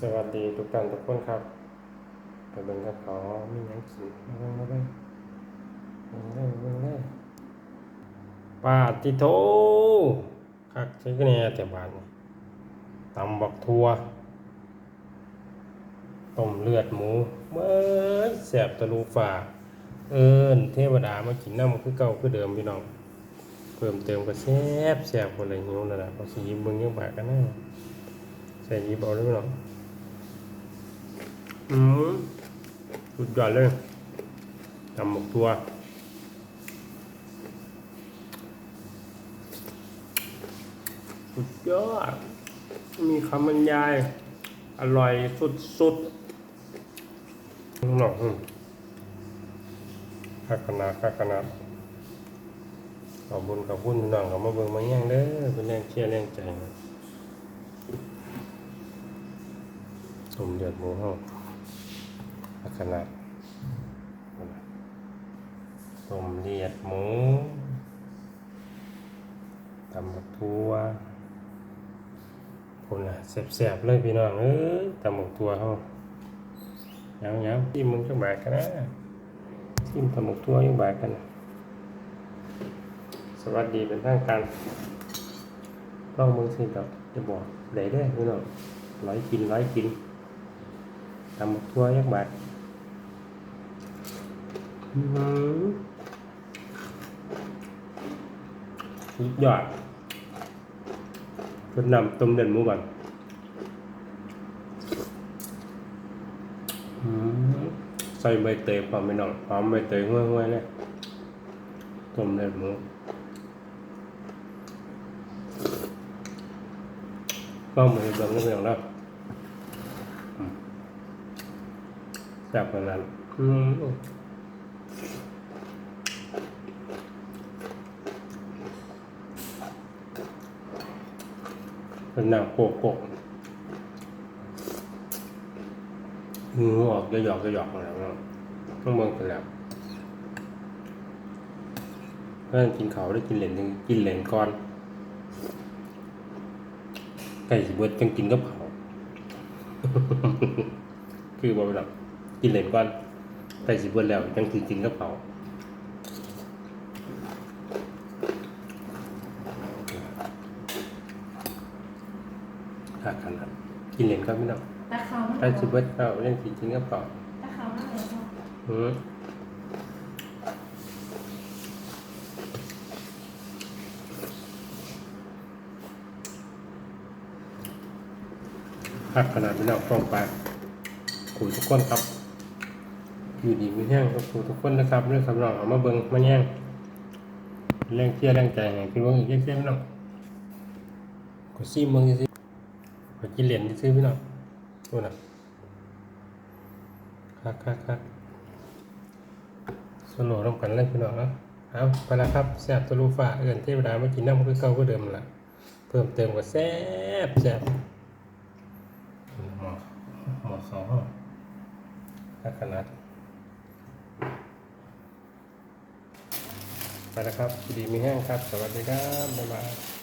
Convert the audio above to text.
สวัสดีทุกท่านทุกคนครับไปเบิ่งกับเขามีหยังกินมาเบิ่งมาเบิ่งเบิ่งเลยเบิ่งเลยปาติโทคักใช้กันแหน่แต่บานตำบักทัวต้มเลือดหมูเมื่อยแสบตะลูฝ่า เอิ้นเทวดามากินน้ำคือเก่าคือเดิมพี่น้อง เพิ่มเติมก็แซ่บแซ่บคนเลยหิวแล้วนะเพอสิหยิบเบิ่งยังบากกันนะใส่ยิบเอาเลยพี่น้อง อืมสุดยอดเลยทำหมกตัวสุดยอด มีคำบรรยาย อร่อยสุดๆหน่อยอืมข้าขนาดข้าขนาดขอบคุญขอบคุณพี่น้องเขามาเบิ่งมาแย่งเด้อเป็นแรงเชียร์แรงใจสมเดือดหมูห้อง ขนาดต้มเลียดหมูตำบักทัวคนน่ะแสบๆเลยพี่น้องเอ้ยตำบักทัวเขายังยังที่มึงจังบากกันนะที่ตำบักทัวยังบากกันะสวัสดีเป็นทางการลองมึงสิกับจะบอกได้เด้พี่น้องร้อยกินร้อยกินตำบักทัวยังบาก สุดยอดรดนำต้มเด่นหมูก่อนอืมใส่ใบเตยพร้อมไปหน่อยหอมใบเตยห้วยๆเลยต้มเด่นหมูก็มือเบิ่งเบิ่งแล้วอืมแซ่บขนาดนั้นอืม เป็นหนังโกโก้งูออกจะหยอกจะหยอกอะไรเนะต้องเบิ่งกันแล้วเพื่อนกินเขาได้กินเหรนหนึ่งกินเหรนก่อนไก่สิเบิดจังกินกับเขาคือบอกไปหรอกกินเหรนก่อนไก่สิเบิดแล้วจังคือกินกับเขา วขาดขนาดกินเหรียญก็ไม่ต้องตะเขามากไปซูเปอร์เปล่าเล่นจริงๆก็เปล่าตะเขามากเลยค่ะอืมขาดขนาดไม่ต้องต้องไปคุยทุกคนครับ อยู่ดีมีแห้งก็คุยทุกคนนะครับเรื่องคำร้องเอามาเบิ้งมาแย่งแรงเที่ยแรงใจไงคือว่าอีกเที่ยไม่ต้องกดซีมึงสิขอ กินเหรียญที่ซื้อพี่น้องตัวน่ะคักคักคักสโลร่วมกันเลยพี่น้องนะเอาไปแล้วครับแซบตะลูฟ้าเอื่นเทวดามากินน้ำคือเก่าก็เดิมละเพิ่มเติมกว่าแซบแซบหมอหมอเขาห้องคักขนาดไปแล้วครับดีมีแห้งครับ สวัสดีครับบ๊ายบาย